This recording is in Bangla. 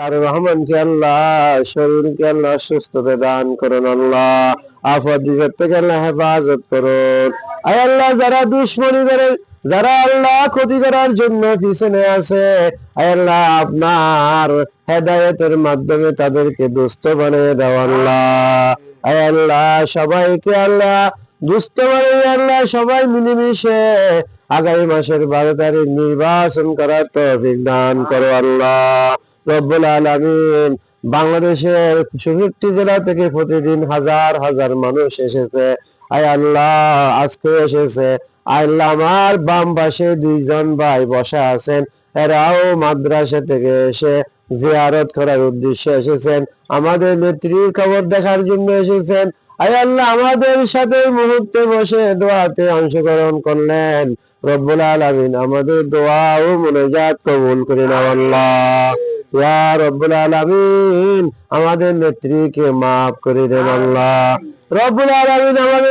তার রহমানকে আল্লাহ, শরীরকে আল্লাহ সুস্থতা দান করুন আল্লাহ। আফদ বিপদ থেকে আল্লাহ হেফাজত করুন। আয় আল্লাহ, যারা দুশ্মনী করে যারা আল্লাহ ক্ষতি করার জন্য পিছনে আছে আল্লাহ আপনার হেদায়েতের মাধ্যমে তাদেরকে দুস্থ বানিয়ে দাও আল্লাহ। আল্লাহ, সবাইকে আল্লাহ দুস্থ বানিয়ে আল্লাহ সবাই মিলেমিশে আগামী মাসের বারো তারিখ নির্বাচন করার তৌফিক দান করো আল্লাহ। রব্বুল আলামিন, বাংলাদেশের চৌষট্টি জেলা থেকে প্রতিদিন হাজার হাজার মানুষ এসেছে। আয় আল্লাহ আজকে এসেছে। আল্লাহ, আমার বাম পাশে দুইজন ভাই বসা আছেন। এরাও মাদ্রাসা থেকে এসে জিয়ারত করার উদ্দেশ্যে এসেছেন। আমাদের নেত্রীর খবর দেখার জন্য এসেছেন। আয় আল্লাহ, আমাদের সাথে মুহূর্তে বসে দোয়াতে অংশগ্রহণ করলেন। রব্বুল আলামিন, আমাদের দোয়া ও মুনাজাত কবুল করে নাও আল্লাহ। ইয়া রব্বুল আলামিন আমাদের নেত্রীকে মাফ করে দেন আল্লাহ। রব্বুল আলামিন আমাদের